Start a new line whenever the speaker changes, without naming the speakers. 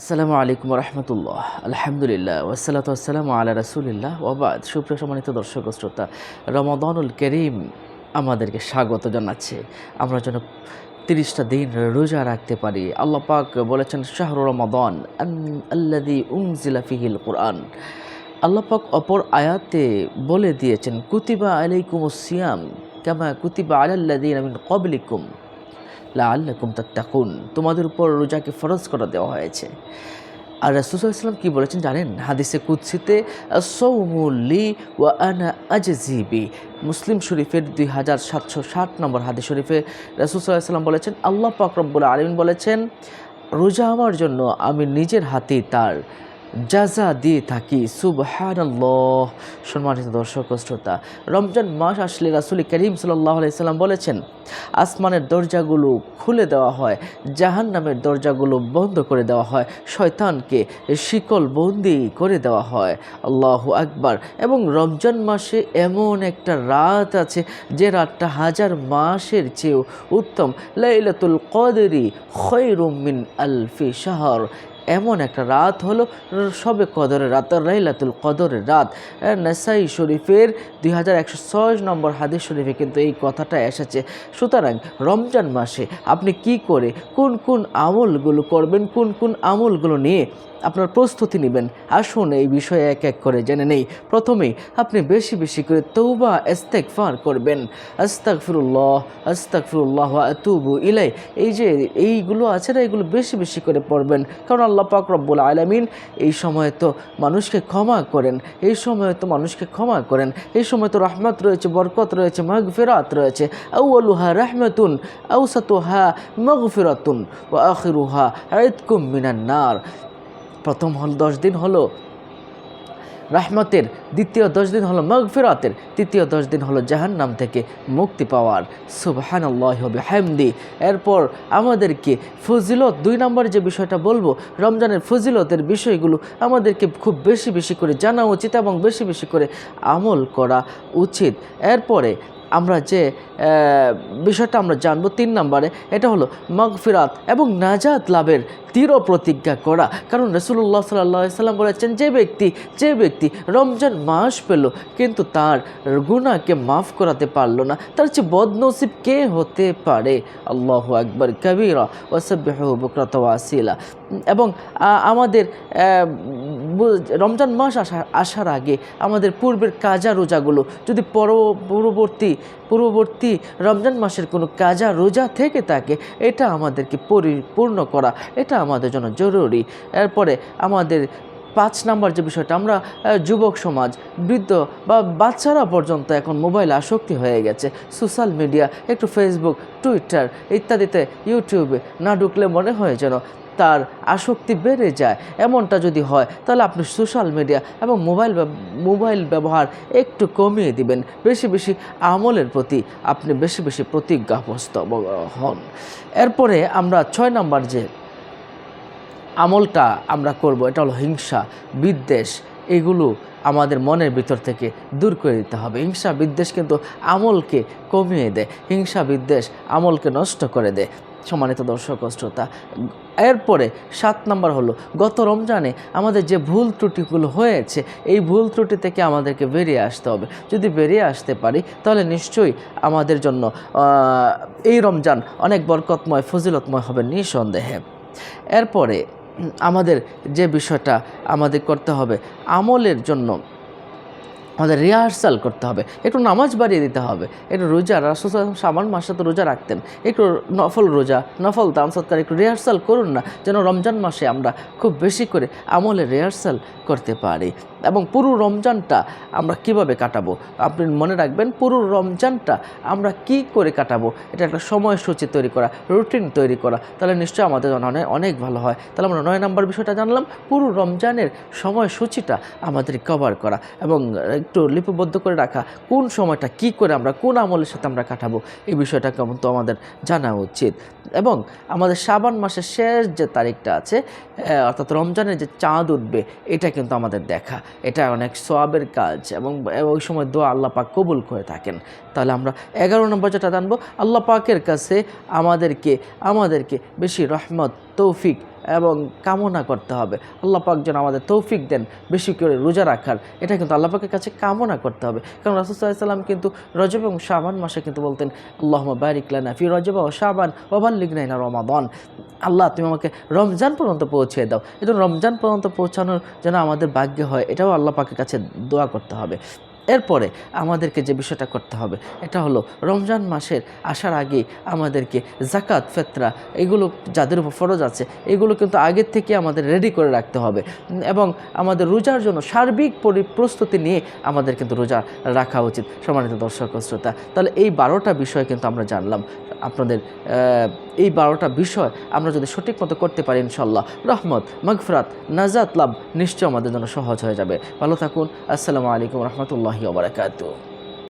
আসসালামু আলাইকুম রহমতুল্লাহ আলহামদুলিল্লাহ। ওসালাত আসসালামু আল্লাহ রাসুলিল্লাহ। ওবাদ সুপ্রিয় সম্মানিত দর্শক শ্রোতা, রমাদানুল করিম আমাদেরকে স্বাগত জানাচ্ছে। আমরা যেন তিরিশটা দিন রোজা রাখতে পারি। আল্লাহ পাক বলেছেন, শাহরু রমাদান আল্লাদি উমজিলা ফিহিল কোরআন। আল্লাহ পাক অপর আয়াতে বলে দিয়েছেন, কুতিবা আলাইকুম সিয়াম কামা কুতিবা আলাল্লাদিন আমিন কবলিকুম লাআল্লাকুম তাত্তাকুন, তোমাদের উপর রোজাকে ফরজ করে দেওয়া হয়েছে। আর রাসূল ইসলাম কী বলেছেন জানেন? হাদিসে কুৎসিতে সৌমুল্লি ওয়া আনা আজজিবি মুসলিম শরীফের দুই হাজার সাতশো ষাট নম্বর হাদিস শরীফে রাসূল সাল্লাম বলেছেন, আল্লাহ পাক রব্বুল আলমিন বলেছেন, রোজা আমার জন্য আমি নিজের হাতে তার যাজা দিয়ে থাকি, সুবহানাল্লাহ। সম্মানিত দর্শক শ্রোতা, রমজান মাস আসলে রাসুল করিম সাল্লাহ আলাইসাল্লাম বলেছেন, আসমানের দরজাগুলো খুলে দেওয়া হয় জাহান নামের দরজাগুলো বন্ধ করে দেওয়া হয়, শয়তানকে শিকল বন্দি করে দেওয়া হয়। আল্লাহ আকবার। এবং রমজান মাসে এমন একটা রাত আছে, যে রাতটা হাজার মাসের চেয়েও উত্তম। লাইলাতুল কদরি খৈরুম মিন আলফি শাহর। এমন একটা রাত হলো, সবে কদরের রাত রাইলাতুল কদরের রাত। নাসাই শরীফের দুই হাজার একশো ছয় নম্বর হাদিস শরীফে কিন্তু এই কথাটা এসেছে। সুতরাং রমজান মাসে আপনি কি করে, কোন কোন আমলগুলো করবেন, কোন কোন আমলগুলো নিয়ে আপনার প্রস্তুতি নেবেন? আসুন এই বিষয়ে এক এক করে জেনে নেই। প্রথমেই আপনি বেশি বেশি করে তৌবা এস্তেক ফার করবেন। আস্তাক ফিরুল্লাহ আস্তাক ফিরুল্লাহ আতুবু ইলাই এই যে এইগুলো আছে না, এগুলো বেশি বেশি করে পড়বেন। কারণ আল্লাহ পাক রব্বুল আলমিন, এই সময় তো মানুষকে ক্ষমা করেন, এই সময় তো মানুষকে ক্ষমা করেন, এই সময় তো রহমত রয়েছে, বরকত রয়েছে মগ ফেরাত রয়েছে। আউআলুহা রহমতুন আউসাতুহা মগফিরাতুন ও আখিরুহা আয়তকুম মিনান্নার প্রথম হল দশ দিন হলো রাহমতের দ্বিতীয় দশ দিন হলো মগফিরাতের, তৃতীয় দশ দিন হলো জাহান্নাম থেকে মুক্তি পাওয়ার। সুবহান হামদি এরপর আমাদেরকে ফজিলত, দুই নম্বর যে বিষয়টা বলব, রমজানের ফজিলতের বিষয়গুলো আমাদেরকে খুব বেশি বেশি করে জানা উচিত এবং বেশি বেশি করে আমল করা উচিত। এরপরে আমরা যে বিষয়টা আমরা জানব তিন নম্বরে। এটা হলো মগফিরাত এবং নাজাত লাভের দৃঢ় প্রতিজ্ঞা করা। কারণ রসুল্লাহ সাল্লাহ সাল্লাম বলেছেন, যে ব্যক্তি যে ব্যক্তি রমজান মাস পেল, কিন্তু তার গুণাকে মাফ করাতে পারল না। তার চেয়ে বদনসিব কে হতে পারে? আল্লাহ আকবর, কবিরা ওসব্বাহ বকরত ওয়াসিলা এবং আমাদের রমজান মাস আসা, আসার আগে আমাদের পূর্বের কাজা রোজাগুলো যদি পর পূর্ববর্তী রমজান মাসের কোনো কাজা রোজা থেকে থাকে এটা আমাদেরকে পরিপূর্ণ করা, এটা আমাদের জন্য জরুরি। এরপরে আমাদের পাঁচ নাম্বার যে বিষয়টা, আমরা যুবক সমাজ, বৃদ্ধ বা বাচ্চারা পর্যন্ত এখন মোবাইল আসক্তি হয়ে গেছে। সোশ্যাল মিডিয়া, একটু ফেসবুক টুইটার ইত্যাদিতে ইউটিউবে না ঢুকলে মনে হয় যেন তার আসক্তি বেড়ে যায়। এমনটা যদি হয়, তাহলে আপনি সোশ্যাল মিডিয়া এবং মোবাইল মোবাইল ব্যবহার একটু কমিয়ে দিবেন। বেশি বেশি আমলের প্রতি আপনি বেশি বেশি প্রতিজ্ঞাবস্ত হন। এরপরে আমরা ছয় নম্বর যে আমলটা আমরা করব, এটা হলো হিংসা, বিদ্বেষ। এগুলো আমাদের মনের ভিতর থেকে দূর করে দিতে হবে। হিংসা, বিদ্বেষ কিন্তু আমলকে কমিয়ে দেয়। হিংসা, বিদ্বেষ আমলকে নষ্ট করে দেয়। সম্মানিত দর্শক শ্রোতা, এরপরে সাত নম্বর হলো, গত রমজানে আমাদের যে ভুল ত্রুটিগুলো হয়েছে, এই ভুল ত্রুটি থেকে আমাদেরকে বেরিয়ে আসতে হবে। যদি বেরিয়ে আসতে পারি, তাহলে নিশ্চয়ই আমাদের জন্য এই রমজান অনেক বরকতময়, ফজিলতময় হবে নিঃসন্দেহে। এরপরে আমাদের যে বিষয়টা আমাদের করতে হবে, আমলের জন্য আমাদের রিহার্সাল করতে হবে। একটু নামাজ বাড়িয়ে দিতে হবে। একটু রোজা, রাসুল সামান মাসে তো রোজা রাখতেন। একটু নফল রোজা, নফল দাম সৎকার একটু রিহার্সাল করুন না, যেন রমজান মাসে আমরা খুব বেশি করে আমলে রিহার্সাল করতে পারি। এবং পুরো রমজানটা আমরা কীভাবে কাটাবো? আপনি মনে রাখবেন, পুরো রমজানটা আমরা কি করে কাটাবো? এটা একটা সময়সূচি তৈরি করা, রুটিন তৈরি করা। তাহলে নিশ্চয়ই আমাদের জন্য অনেক অনেক ভালো হয়। তাহলে আমরা নয় নম্বর বিষয়টা জানলাম, পুরো রমজানের সময়সূচিটা আমাদের কভার করা। এবং একটু লিপিবদ্ধ করে রাখা। কোন সময়টা কি করে আমরা, কোন আমলের সাথে আমরা কাটাবো, এই বিষয়টা কেমন তো আমাদের জানা উচিত। এবং আমাদের শ্রাবণ মাসের শেষ যে তারিখটা আছে অর্থাৎ রমজানের যে চাঁদ উঠবে, এটা কিন্তু আমাদের দেখা। এটা অনেক সোয়াবের কাজ এবং ওই সময় দোয়া আল্লাহ পাক কবুল করে থাকেন। তাহলে আমরা এগারো নম্বর যেটা জানব, আল্লাহ পাকের কাছে আমাদেরকে আমাদেরকে বেশি রহমত, তৌফিক এবং কামনা করতে হবে। আল্লাহ পাক যেন আমাদের তৌফিক দেন, বেশি করে রোজা রাখার। এটা কিন্তু আল্লাহ পাকের কাছে কামনা করতে হবে। কারণ রাসুসাল্লাম কিন্তু রজব এবং শাবান মাসে কিন্তু বলতেন আল্লাহ বারিকলানা ফি রজব ও শাবান ওবাল্লিগনাইনা রমাদন। আল্লাহ, তুমি আমাকে রমজান পর্যন্ত পৌঁছে দাও। এবং রমজান পর্যন্ত পৌঁছানোর যেন আমাদের ভাগ্য হয়, এটাও আল্লাহ পাকের কাছে দোয়া করতে হবে। এরপরে আমাদেরকে যে বিষয়টা করতে হবে, এটা হলো রমজান মাসের আসার আগে আমাদেরকে জাকাত ফেতরা, এগুলো যাদের উপর ফরজ আছে, এগুলো কিন্তু আগের থেকে আমাদের রেডি করে রাখতে হবে। এবং আমাদের রোজার জন্য সার্বিক পরি- প্রস্তুতি নিয়ে আমাদের কিন্তু রোজা রাখা উচিত, সম্মানিত দর্শক শ্রোতা। তাহলে এই বারোটা বিষয় কিন্তু আমরা জানলাম। আপনাদের এই বারোটা বিষয় আমরা যদি সঠিক মতো করতে পারি ইনশাল্লাহ রহমত, মগফরাত, নাজাত লাভ নিশ্চয় আমাদের জন্য সহজ হয়ে যাবে। ভালো থাকুন, আসসালামু আলাইকুম রহমতুল্লাহি warahmatullahi wabarakatuh.